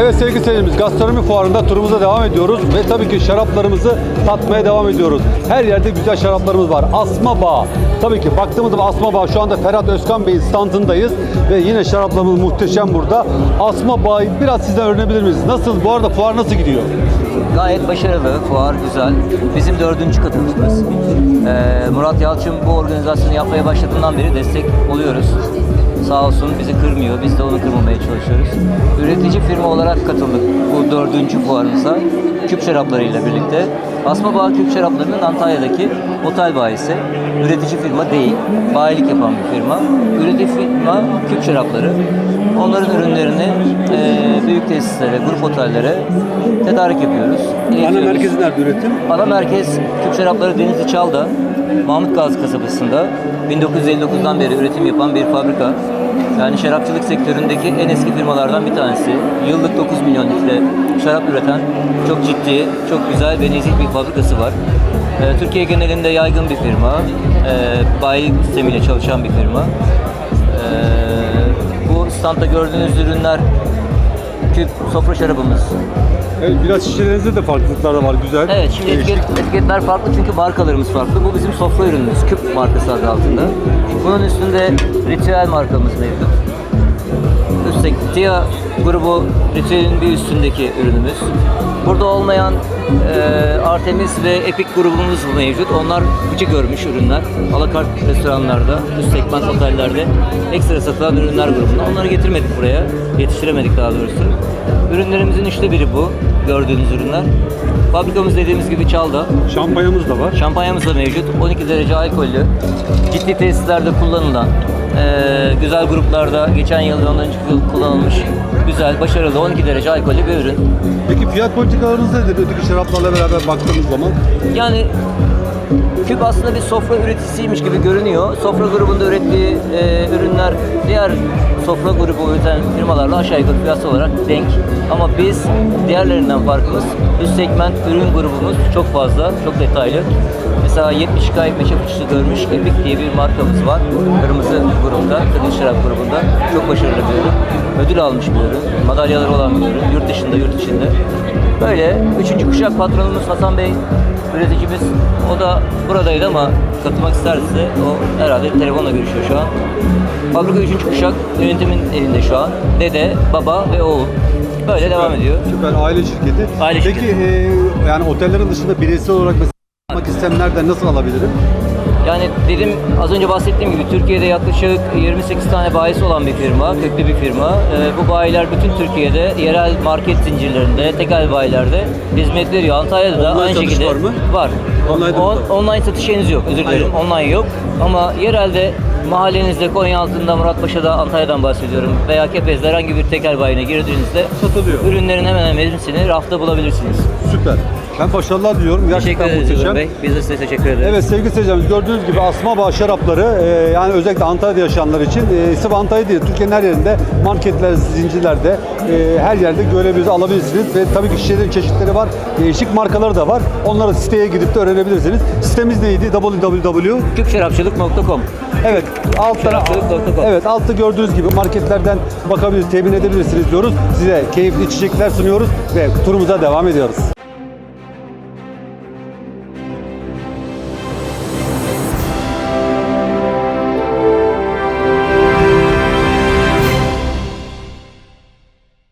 Evet sevgili seyircimiz gastronomi fuarında turumuza devam ediyoruz ve tabii ki şaraplarımızı tatmaya devam ediyoruz. Her yerde güzel şaraplarımız var. Asma Bağ. Tabii ki baktığımız zaman Asma Bağ şu anda Ferhat Özkan Bey'in standındayız ve yine şaraplarımız muhteşem burada. Asma Bağ'ı biraz sizden öğrenebilir miyiz? Nasıl? Bu arada fuar nasıl gidiyor? Gayet başarılı, fuar güzel. Bizim dördüncü katılımımız. Ee, Murat Yalçın bu organizasyonu yapmaya başladığından beri destek oluyoruz. Sağ olsun bizi kırmıyor, biz de onu kırmamaya çalışıyoruz. Üretici firma olarak katıldık bu dördüncü fuarımıza. Küp şaraplarıyla birlikte. Asma Bağ Küp Şarapları'nın Antalya'daki otel bayisi. Üretici firma değil, bayilik yapan bir firma. Üretici firma Küp Şarapları. Onların ürünlerini e, büyük tesislere, grup otellere tedarik yapıyoruz. Ana merkezi nerede üretim? Ana merkez Küp Şarapları Denizli Çal'da, Mahmut Gazi kasabasında 1959'dan beri üretim yapan bir fabrika. Yani şarapçılık sektöründeki en eski firmalardan bir tanesi. Yıllık 9 milyon litre şarap üreten çok ciddi, çok güzel ve nezih bir fabrikası var. Ee, Türkiye genelinde yaygın bir firma. Ee, bayi sistemiyle çalışan bir firma. Ee, bu standta gördüğünüz ürünler küp sofra şarabımız, Evet biraz şişelerinizde de farklılıklar da var. Güzel. Evet şimdi Değişik. etiket, etiketler farklı çünkü markalarımız farklı. Bu bizim sofra ürünümüz Küp markası adı altında. Bunun üstünde Ritüel markamız mevcut. Üstteki Tia grubu Ritüel'in bir üstündeki ürünümüz. Burada olmayan e, Artemis ve Epic grubumuz mevcut. Onlar küçük görmüş ürünler. Alakart restoranlarda, üst segment otellerde ekstra satılan ürünler grubunda. Onları getirmedik buraya. Yetiştiremedik daha doğrusu. Ürünlerimizin üçte biri bu. Gördüğünüz ürünler. Fabrikamız dediğimiz gibi Çal'da. Şampanyamız da var. Şampanyamız da mevcut. 12 derece alkollü. Ciddi tesislerde kullanılan, eee, güzel gruplarda geçen yıl ve ondan yıl kullanılmış güzel, başarılı 12 derece alkollü bir ürün. Peki fiyat politikalarınız nedir? Öteki şaraplarla beraber baktığımız zaman. Yani Küp aslında bir sofra üreticisiymiş gibi görünüyor. Sofra grubunda ürettiği eee, ürünler diğer sofra grubu üreten firmalarla aşağı yukarı fiyat olarak denk. Ama biz diğerlerinden farkımız üst segment ürün grubumuz çok fazla, çok detaylı. Mesela 70 kay meşe fıçısı görmüş Epic diye bir markamız var. Kırmızı grupta, kadın şarap grubunda. Çok başarılı bir ürün. Ödül almış bir ürün. Madalyaları olan bir ürün. Yurt dışında, yurt içinde. Böyle. Üçüncü kuşak patronumuz Hasan Bey üreticimiz. O da buradaydı ama katılmak isterse o herhalde telefonla görüşüyor şu an. Fabrika üçüncü kuşak yönetimin elinde şu an. Dede, baba ve oğul. Böyle devam ediyor. Süper aile şirketi. Aile Peki şirketi. e, yani otellerin dışında bireysel olarak mesela almak isteyenlerden nasıl alabilirim? Yani dedim az önce bahsettiğim gibi Türkiye'de yaklaşık 28 tane bayisi olan bir firma, köklü bir firma. Ee, bu bayiler bütün Türkiye'de yerel market zincirlerinde, tekel bayilerde hizmet veriyor. Antalya'da da Online aynı şekilde var mı? Var. Online'da da On- var. online satış henüz yok. Özür dilerim. Hayır. Online yok. Ama yerelde mahallenizde Konyaaltı'nda, Muratpaşa'da, Antalya'dan bahsediyorum veya Kepez'de herhangi bir tekel bayine girdiğinizde Satılıyor. ürünlerin hemen hemen hepsini rafta bulabilirsiniz. Süper. Ben başarılar diliyorum. Teşekkür Gerçekten ederiz muhteşem. Bey. Biz de size teşekkür ederiz. Evet sevgili seyircilerimiz gördüğünüz gibi Asma Bağ şarapları e, yani özellikle Antalya'da yaşayanlar için e, sırf Antalya değil Türkiye'nin her yerinde marketler, zincirlerde e, her yerde görebilirsiniz, alabilirsiniz ve tabii ki şişelerin çeşitleri var. Değişik markaları da var. Onları siteye gidip de öğrenebilirsiniz. Sitemiz neydi? www Küpşarapçılık.com Evet, altta Şarapçılık.com. Evet, altta gördüğünüz gibi marketlerden bakabilirsiniz, temin edebilirsiniz diyoruz. Size keyifli içecekler sunuyoruz ve turumuza devam ediyoruz.